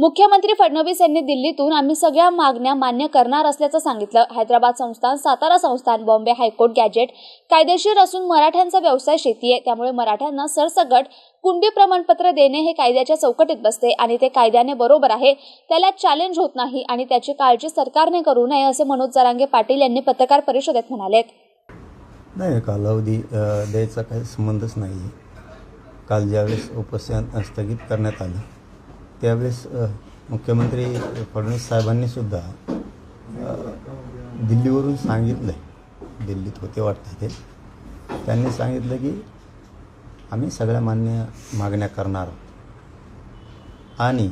मुख्यमंत्री फडणवीस यांनी दिल्लीतून आम्ही सगळ्या मागण्या मान्य करणार असल्याचं सांगितलं. हैदराबाद संस्थान सातारा संस्थान बॉम्बे हायकोर्ट गॅजेट कायदेशीर असून मराठ्यांचा व्यवसाय शेती आहे. त्यामुळे मराठ्यांना सरसकट कुणबी प्रमाणपत्र देणे हे कायद्याच्या चौकटीत बसते आणि ते कायद्याने बरोबर आहे. त्याला चॅलेंज होत नाही आणि त्याची काळजी सरकारने करू नये असे मनोज जरांगे पाटील यांनी पत्रकार परिषदेत म्हणाले. नाही कालावधी द्यायचा काही संबंधच नाही काल ज्यावेळेस उपोषण स्थगित करण्यात आलं त्यावेळेस मुख्यमंत्री फडणवीस साहेबांनी सुद्धा दिल्लीवरून सांगितलं आहे दिल्लीत होते वाटतं ते त्यांनी सांगितलं की आम्ही सगळ्या मान्य मागण्या करणार आहोत. आणि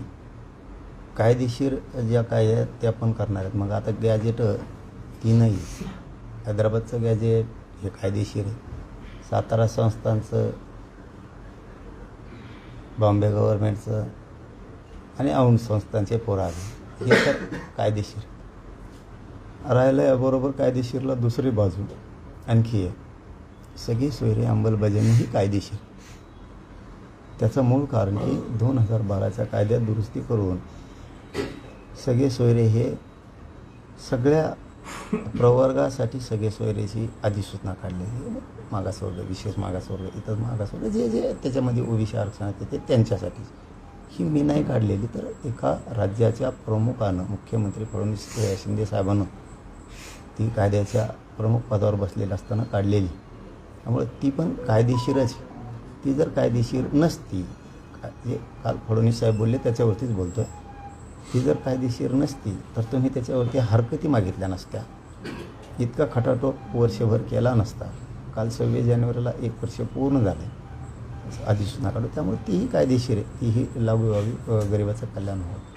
कायदेशीर ज्या काय आहेत त्या पण करणार आहेत. मग आता गॅजेट तीनही हैदराबादचं गॅजेट हे कायदेशीर आहे. सातारा संस्थांचं बॉम्बे गव्हर्मेंटचं आणि औंध संस्थांचे पुरावे. हे तर कायदेशीर. राहिलं याबरोबर कायदेशीरला दुसरी बाजू आणखी आहे सगळी सोयरे अंमलबजावणी ही कायदेशीर. त्याचं मूळ कारण की दोन हजार बाराच्या कायद्यात दुरुस्ती करून सगळे सोयरे हे सगळ्या प्रवर्गासाठी सगळे सोयरेची अधिसूचना काढलेली मागासवर्ग विशेष मागासवर्ग इतर मागासवर्ग जे जे त्याच्यामध्ये ओबीसी आरक्षणात येते त्यांच्यासाठी ही मी नाही काढलेली तर एका राज्याच्या प्रमुखानं मुख्यमंत्री फडणवीस शिंदे साहेबांनं ती कायद्याच्या प्रमुख पदावर बसलेलं असताना काढलेली. त्यामुळे ती पण कायदेशीरच ती जर कायदेशीर नसती का- जे काल फडणवीस साहेब बोलले त्याच्यावरतीच बोलतो आहे ती जर कायदेशीर नसती तर तुम्ही त्याच्यावरती हरकती मागितल्या नसत्या. इतका खटाटोप वर्षभर केला नसता. काल सव्वीस जानेवारीला एक वर्ष पूर्ण झालं. आहे अधिसूचना काढू त्यामुळे तीही कायदेशीर आहे. तीही लागू व्हावी गरिबाचं कल्याण व्हावं.